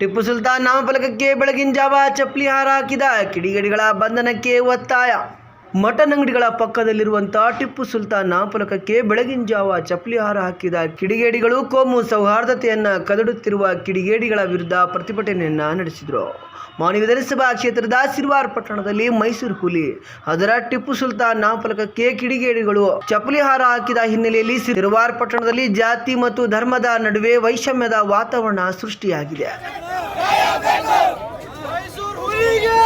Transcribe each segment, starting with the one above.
ಟಿಪ್ಪು ಸುಲ್ತಾನ್ ನಾಮಫಲಕಕ್ಕೆ ಬೆಳಗಿನ ಜಾವ ಚಪ್ಪಲಿ ಹಾರ ಹಾಕಿದ ಕಿಡಿಗೇಡಿಗಳ ಬಂಧನಕ್ಕೆ ಒತ್ತಾಯ. ಮಟನ್ ಅಂಗಡಿಗಳ ಪಕ್ಕದಲ್ಲಿರುವಂಥ ಟಿಪ್ಪು ಸುಲ್ತಾನ್ ನಾಮಫಲಕಕ್ಕೆ ಬೆಳಗಿನ ಜಾವ ಚಪ್ಪಲಿ ಹಾರ ಹಾಕಿದ ಕಿಡಿಗೇಡಿಗಳು ಕೋಮು ಸೌಹಾರ್ದತೆಯನ್ನು ಕದಡುತ್ತಿರುವ ಕಿಡಿಗೇಡಿಗಳ ವಿರುದ್ಧ ಪ್ರತಿಭಟನೆಯನ್ನ ನಡೆಸಿದರು. ಮಾನಿ ವಿಧಾನಸಭಾ ಕ್ಷೇತ್ರದ ಸಿರ್ವಾರ್ ಪಟ್ಟಣದಲ್ಲಿ ಮೈಸೂರು ಹುಲಿ ಅದರ ಟಿಪ್ಪು ಸುಲ್ತಾನ್ ನಾಮಫಲಕಕ್ಕೆ ಕಿಡಿಗೇಡಿಗಳು ಚಪ್ಪಲಿ ಹಾರ ಹಾಕಿದ ಹಿನ್ನೆಲೆಯಲ್ಲಿ ಸಿರ್ವಾರ್ ಪಟ್ಟಣದಲ್ಲಿ ಜಾತಿ ಮತ್ತು ಧರ್ಮದ ನಡುವೆ ವೈಷಮ್ಯದ ವಾತಾವರಣ ಸೃಷ್ಟಿಯಾಗಿದೆ. ಮೈಸೂರು ಹುಲಿಗೆ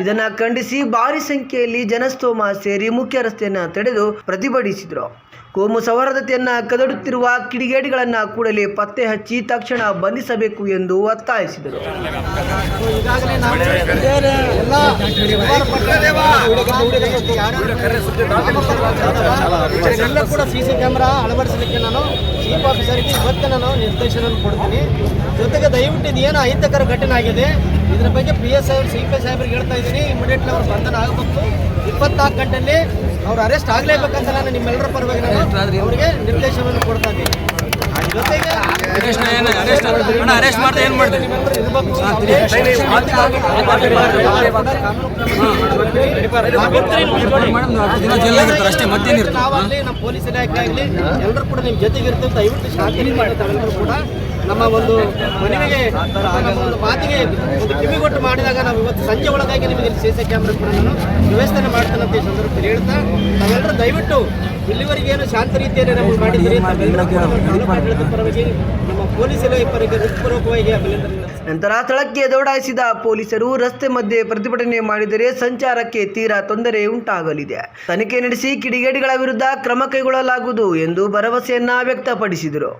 ಇದನ್ನ ಖಂಡಿಸಿ ಭಾರಿ ಸಂಖ್ಯೆಯಲ್ಲಿ ಜನಸ್ತೋಮ ಸೇರಿ ಮುಖ್ಯ ರಸ್ತೆಯನ್ನ ತಡೆದು ಪ್ರತಿಭಟಿಸಿದರು. ಕೋಮು ಸೌಹಾರ್ದತೆಯನ್ನ ಕದಡುತ್ತಿರುವ ಕಿಡಿಗೇಡಿಗಳನ್ನ ಕೂಡಲೇ ಪತ್ತೆ ಹಚ್ಚಿ ತಕ್ಷಣ ಬಂಧಿಸಬೇಕು ಎಂದು ಒತ್ತಾಯಿಸಿದರು. ಈಗಾಗಲೇ ನಾವು ಎಲ್ಲ ಸುಮಾರು ಪಟ್ಟಣದ ಕೂಡ ಸಿ ಸಿ ಅಳವಡಿಸಲಿಕ್ಕೆ ನಾನು ಚೀಫ್ ಆಫೀಸರ್ಗೆ ಇವತ್ತಿನ ನಾನು ನಿರ್ದೇಶನ ಕೊಡ್ತೀನಿ. ಜೊತೆಗೆ ದಯವಿಟ್ಟು ಇದೇನು ಅಹಿತಕರ ಘಟನೆ ಆಗಿದೆ. ಇದರ ಬಗ್ಗೆ ಪಿ ಎಸ್ ಸಾಹೇಬ್ ಸಿ ಪಿ ಸಾಹೇಬ್ರಿಗೆ ಹೇಳ್ತಾ ಇದ್ದೀನಿ. ಇಮಿಡಿಯೇಟ್ಲಿ ಅವ್ರ ಬಂಧನ ಆಗಬೇಕು. ಇಪ್ಪತ್ನಾಲ್ಕು ಗಂಟೆಯಲ್ಲಿ ಅವ್ರು ಅರೆಸ್ಟ್ ಆಗಲೇಬೇಕಂತ ನಾನು ನಿಮ್ಮೆಲ್ಲರ ಪರವಾಗಿ ನಾನು ಅವರಿಗೆ ನಿರ್ದೇಶನವನ್ನು ಕೊಡ್ತಾ ಇದ್ದೀನಿ. ಜೊತೆಗೆ ಅರೆಸ್ಟ್ ಮಾಡ್ದೆ ಅರೆಸ್ಟ್ ಮಾಡಿದೆ ಮೇಡಮ್ ಇರ್ಬೇಕು. ದಿನ ಜೈಲಾಗಿರ್ತಾರೆ ಅಷ್ಟೇ ಮಧ್ಯ ನಾವಾಗ್ಲಿ ನಮ್ಮ ಪೊಲೀಸ್ ಇಲಾಖೆ ಆಗಲಿ ಎಲ್ಲರೂ ಕೂಡ ನಿಮ್ಮ ಜೊತೆಗೆ ಇರ್ತೀವಿ ಶಾಂತಿ ಮಾಡ್ತಾರೆ ಎಲ್ಲರೂ ಕೂಡ ನಮ್ಮ ಒಂದು ಮನವಿಗೆ ಒಂದು ಮಾತಿಗೆ ಒಂದು ಕಿವಿಗೊಟ್ಟು ಮಾಡಿದಾಗ ನಾವು ಇವತ್ತು ಸಂಜೆ ಒಳಗಾಗಿ ನಿಮಗೆ ಸಿ ಸಿ ಕ್ಯಾಮ್ರಾ ಕೂಡ ನಾನು ವ್ಯವಸ್ಥೆ ಮಾಡ್ತೇನೆ ಅಂತ ಈ ಸಂದರ್ಭದಲ್ಲಿ ಹೇಳ್ತಾ, ನಾವೆಲ್ಲರೂ ದಯವಿಟ್ಟು ಇಲ್ಲಿವರೆಗೆ ಏನು ಶಾಂತ ರೀತಿಯಲ್ಲಿ ನಮಗೆ ಮಾಡಿದ್ದೀರಿ ಪರವಾಗಿ ನಮ್ಮ ಪೊಲೀಸ್ ಇಲಾಖೆ ಪರವಾಗಿ ಹೃತ್ಪೂರ್ವಕವಾಗಿ ನಂತರ ಸ್ಥಳಕ್ಕೆ ದೌಡಾಯಿಸಿದ ಪೊಲೀಸರು ರಸ್ತೆ ಮಧ್ಯೆ ಪ್ರತಿಭಟನೆ ಮಾಡಿದರೆ ಸಂಚಾರಕ್ಕೆ ತೀರಾ ತೊಂದರೆ ಉಂಟಾಗಲಿದೆ. ತನಿಖೆ ನಡೆಸಿ ಕಿಡಿಗೇಡಿಗಳ ವಿರುದ್ಧ ಕ್ರಮ ಕೈಗೊಳ್ಳಲಾಗುವುದು ಎಂದು ಭರವಸೆಯನ್ನ ವ್ಯಕ್ತಪಡಿಸಿದರು.